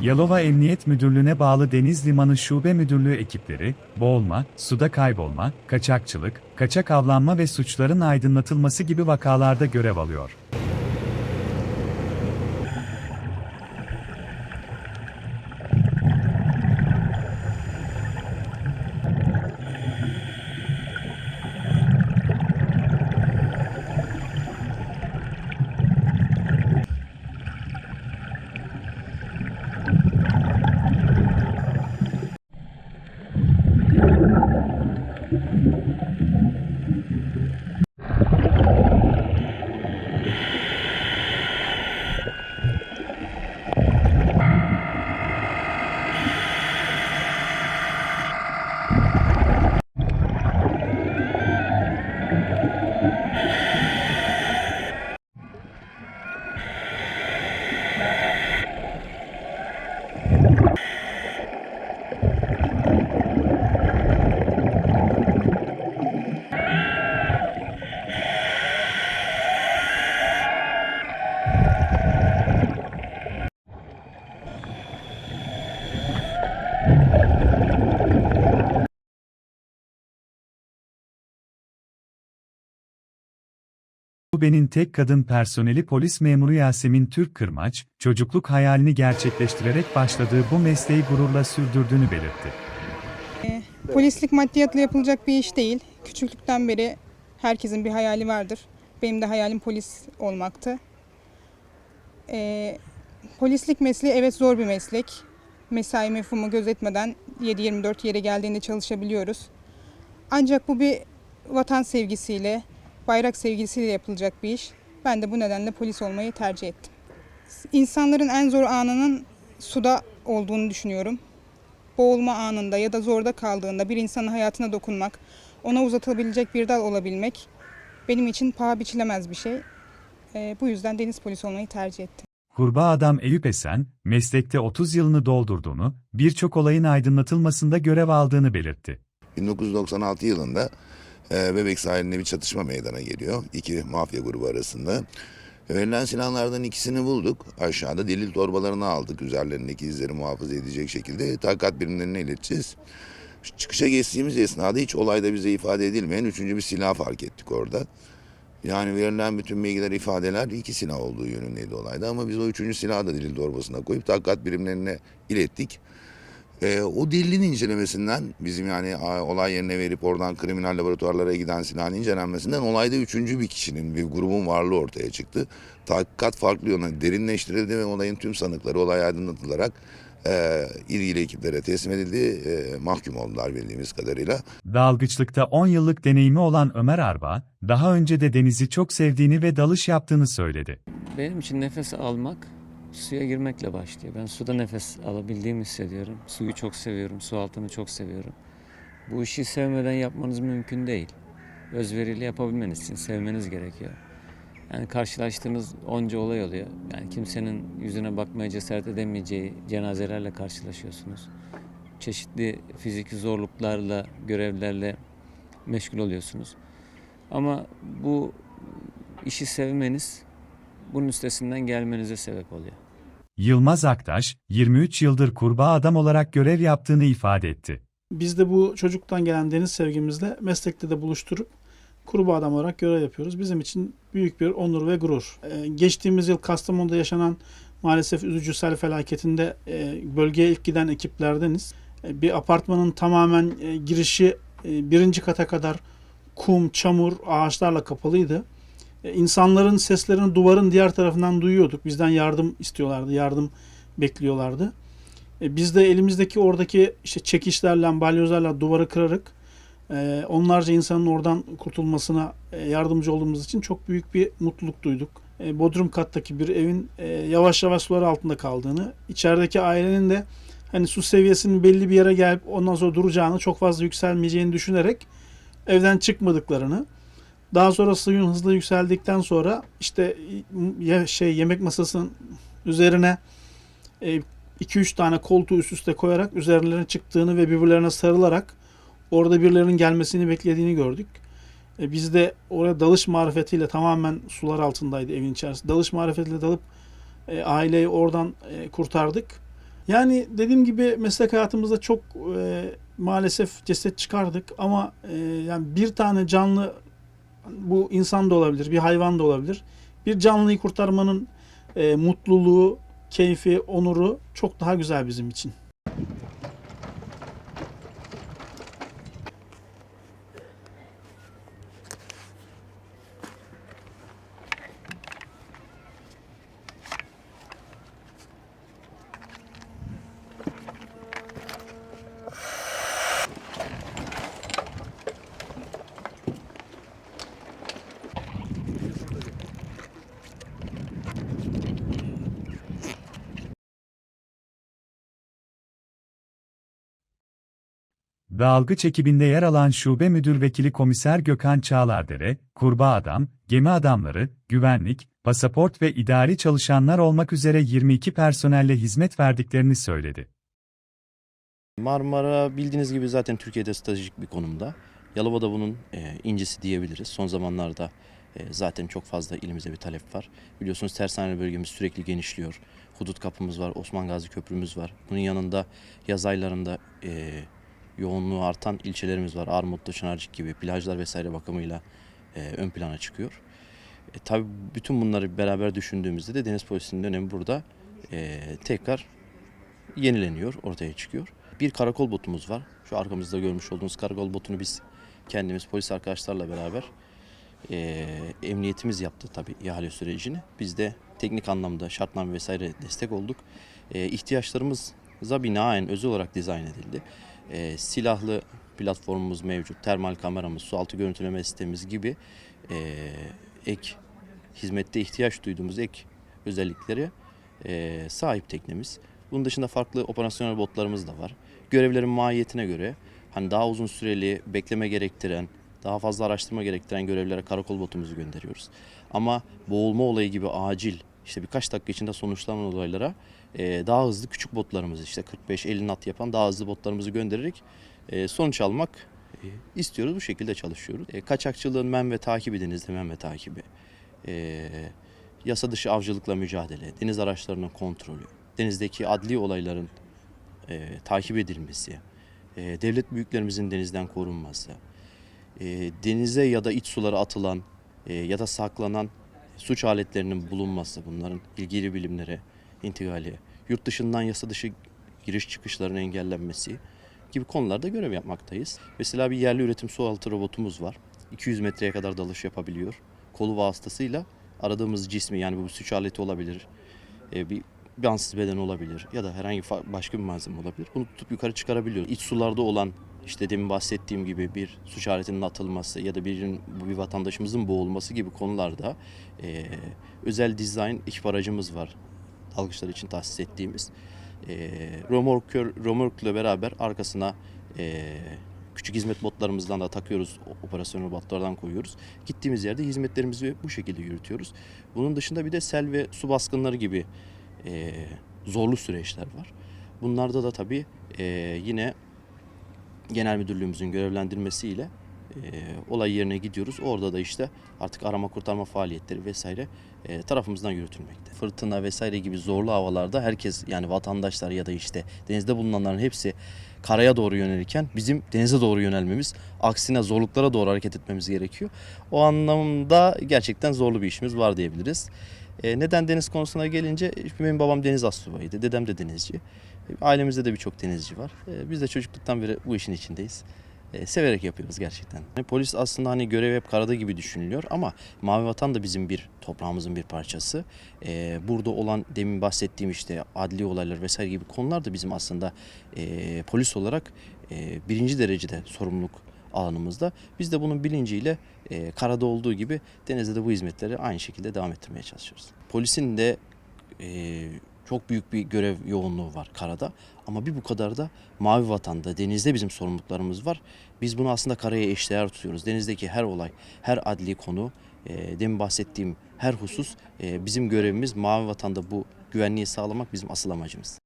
Yalova Emniyet Müdürlüğü'ne bağlı Deniz Limanı Şube Müdürlüğü ekipleri, boğulma, suda kaybolma, kaçakçılık, kaçak avlanma ve suçların aydınlatılması gibi vakalarda görev alıyor. Şubenin tek kadın personeli polis memuru Yasemin Türk Kırmaç, çocukluk hayalini gerçekleştirerek başladığı bu mesleği gururla sürdürdüğünü belirtti. Polislik maddiyatla yapılacak bir iş değil. Küçüklükten beri herkesin bir hayali vardır. Benim de hayalim polis olmaktı. Ee, polislik mesleği evet zor bir meslek. Mesai mefhumu gözetmeden 7-24 yere geldiğinde çalışabiliyoruz. Ancak bu bir vatan sevgisiyle, bayrak sevgisiyle yapılacak bir iş. Ben de bu nedenle polis olmayı tercih ettim. İnsanların en zor anının suda olduğunu düşünüyorum boğulma anında ya da zorda kaldığında bir insanın hayatına dokunmak, ona uzatabilecek bir dal olabilmek benim için paha biçilemez bir şey. Ee, bu yüzden deniz polisi olmayı tercih ettim. Kurbağa adam Eyüp Esen, meslekte 30 yılını doldurduğunu, birçok olayın aydınlatılmasında görev aldığını belirtti. 1996 yılında Bebek sahilinde bir çatışma meydana geliyor. İki mafya grubu arasında. Verilen silahlardan ikisini bulduk. Aşağıda delil torbalarını aldık. Üzerlerindeki izleri muhafaza edecek şekilde takat birimlerine ileteceğiz. Çıkışa geçtiğimiz esnada hiç olayda bize ifade edilmeyen üçüncü bir silah fark ettik orada. Yani verilen bütün bilgiler, ifadeler iki silah olduğu yönündeydi olayda ama biz o üçüncü silahı da delil torbasına koyup takat birimlerine ilettik. Ee, o delilin incelemesinden bizim yani a, olay yerine verip oradan kriminal laboratuvarlara giden silahın incelenmesinden olayda üçüncü bir kişinin bir grubun varlığı ortaya çıktı. Tahkikat farklı yöne derinleştirildi ve olayın tüm sanıkları olay aydınlatılarak e, ilgili ekiplere teslim edildi. E, mahkum oldular bildiğimiz kadarıyla. Dalgıçlıkta 10 yıllık deneyimi olan Ömer Arba, daha önce de denizi çok sevdiğini ve dalış yaptığını söyledi. Benim için nefes almak suya girmekle başlıyor. Ben suda nefes alabildiğimi hissediyorum. Suyu çok seviyorum, su altını çok seviyorum. Bu işi sevmeden yapmanız mümkün değil. Özveriyle yapabilmeniz için sevmeniz gerekiyor. Yani karşılaştığınız onca olay oluyor. Yani kimsenin yüzüne bakmaya cesaret edemeyeceği cenazelerle karşılaşıyorsunuz. Çeşitli fiziki zorluklarla, görevlerle meşgul oluyorsunuz. Ama bu işi sevmeniz bunun üstesinden gelmenize sebep oluyor. Yılmaz Aktaş, 23 yıldır kurbağa adam olarak görev yaptığını ifade etti. Biz de bu çocuktan gelen deniz sevgimizle meslekte de buluşturup kurbağa adam olarak görev yapıyoruz. Bizim için büyük bir onur ve gurur. Ee, geçtiğimiz yıl Kastamonu'da yaşanan maalesef üzücü sel felaketinde e, bölgeye ilk giden ekiplerdeniz. E, bir apartmanın tamamen e, girişi e, birinci kata kadar kum, çamur, ağaçlarla kapalıydı. E, insanların seslerini duvarın diğer tarafından duyuyorduk. Bizden yardım istiyorlardı, yardım bekliyorlardı. E, biz de elimizdeki oradaki işte çekişlerle, balyozlarla duvarı kırarak e, onlarca insanın oradan kurtulmasına yardımcı olduğumuz için çok büyük bir mutluluk duyduk. Bodrum kattaki bir evin yavaş yavaş sular altında kaldığını, içerideki ailenin de hani su seviyesinin belli bir yere gelip ondan sonra duracağını, çok fazla yükselmeyeceğini düşünerek evden çıkmadıklarını, daha sonra suyun hızlı yükseldikten sonra işte ya şey yemek masasının üzerine 2-3 tane koltuğu üst üste koyarak üzerlerine çıktığını ve birbirlerine sarılarak orada birilerinin gelmesini beklediğini gördük. E, biz de oraya dalış marifetiyle tamamen sular altındaydı evin içerisinde. Dalış marifetiyle dalıp e, aileyi oradan e, kurtardık. Yani dediğim gibi meslek hayatımızda çok e, maalesef ceset çıkardık ama e, yani bir tane canlı bu insan da olabilir, bir hayvan da olabilir. Bir canlıyı kurtarmanın e, mutluluğu, keyfi, onuru çok daha güzel bizim için. Dalgıç ekibinde yer alan Şube Müdür Vekili Komiser Gökhan Çağlardere, kurbağa adam, gemi adamları, güvenlik, pasaport ve idari çalışanlar olmak üzere 22 personelle hizmet verdiklerini söyledi. Marmara bildiğiniz gibi zaten Türkiye'de stratejik bir konumda. Yalova da bunun e, incisi diyebiliriz. Son zamanlarda e, zaten çok fazla ilimize bir talep var. Biliyorsunuz tersane bölgemiz sürekli genişliyor. Hudut kapımız var, Osman Gazi Köprümüz var. Bunun yanında yaz aylarında e, yoğunluğu artan ilçelerimiz var. Armutlu, Çınarcık gibi plajlar vesaire bakımıyla e, ön plana çıkıyor. E, tabii bütün bunları beraber düşündüğümüzde de deniz polisinin önemi burada e, tekrar yenileniyor, ortaya çıkıyor. Bir karakol botumuz var. Şu arkamızda görmüş olduğunuz karakol botunu biz kendimiz polis arkadaşlarla beraber e, emniyetimiz yaptı tabii ihale sürecini. Biz de teknik anlamda şartname vesaire destek olduk. E, ihtiyaçlarımıza binaen özel olarak dizayn edildi. E, silahlı platformumuz mevcut, termal kameramız, sualtı görüntüleme sistemimiz gibi e, ek hizmette ihtiyaç duyduğumuz ek özellikleri e, sahip teknemiz. Bunun dışında farklı operasyonel botlarımız da var. Görevlerin mahiyetine göre hani daha uzun süreli bekleme gerektiren, daha fazla araştırma gerektiren görevlere karakol botumuzu gönderiyoruz. Ama boğulma olayı gibi acil işte birkaç dakika içinde sonuçlanan olaylara e, daha hızlı küçük botlarımızı işte 45-50 knot yapan daha hızlı botlarımızı göndererek e, sonuç almak e, istiyoruz. Bu şekilde çalışıyoruz. E, kaçakçılığın men ve takibi denizde men ve takibi. E, yasa dışı avcılıkla mücadele, deniz araçlarının kontrolü, denizdeki adli olayların e, takip edilmesi, e, devlet büyüklerimizin denizden korunması, e, denize ya da iç sulara atılan e, ya da saklanan suç aletlerinin bulunması, bunların ilgili bilimlere intikali, yurt dışından yasa dışı giriş çıkışların engellenmesi gibi konularda görev yapmaktayız. Mesela bir yerli üretim sualtı robotumuz var. 200 metreye kadar dalış yapabiliyor. Kolu vasıtasıyla aradığımız cismi yani bu suç aleti olabilir, e, bir cansız beden olabilir ya da herhangi başka bir malzeme olabilir. Bunu tutup yukarı çıkarabiliyoruz. İç sularda olan işte demin bahsettiğim gibi bir suç aletinin atılması ya da birinin bir vatandaşımızın boğulması gibi konularda e, özel dizayn ekip aracımız var. Dalgıçlar için tahsis ettiğimiz. E, römorkör, römorkla beraber arkasına e, küçük hizmet botlarımızdan da takıyoruz. Operasyonel botlardan koyuyoruz. Gittiğimiz yerde hizmetlerimizi bu şekilde yürütüyoruz. Bunun dışında bir de sel ve su baskınları gibi e, zorlu süreçler var. Bunlarda da tabii e, yine genel müdürlüğümüzün görevlendirmesiyle olay yerine gidiyoruz. Orada da işte artık arama kurtarma faaliyetleri vesaire e, tarafımızdan yürütülmekte. Fırtına vesaire gibi zorlu havalarda herkes yani vatandaşlar ya da işte denizde bulunanların hepsi karaya doğru yönelirken bizim denize doğru yönelmemiz, aksine zorluklara doğru hareket etmemiz gerekiyor. O anlamda gerçekten zorlu bir işimiz var diyebiliriz. E, neden deniz konusuna gelince benim babam deniz astsubayıydı, dedem de denizci. E, Ailemizde de birçok denizci var. Biz de çocukluktan beri bu işin içindeyiz. E, severek yapıyoruz gerçekten. Yani Polis aslında hani görev hep karada gibi düşünülüyor ama Mavi Vatan da bizim bir toprağımızın bir parçası. E, burada olan demin bahsettiğim işte adli olaylar vesaire gibi konular da bizim aslında e, polis olarak e, birinci derecede sorumluluk alanımızda. Biz de bunun bilinciyle e, karada olduğu gibi denizde de bu hizmetleri aynı şekilde devam ettirmeye çalışıyoruz. Polisin de e, çok büyük bir görev yoğunluğu var karada ama bir bu kadar da mavi vatanda, denizde bizim sorumluluklarımız var. Biz bunu aslında karaya eşdeğer tutuyoruz. Denizdeki her olay, her adli konu, e, demin bahsettiğim her husus e, bizim görevimiz mavi vatanda bu güvenliği sağlamak bizim asıl amacımız.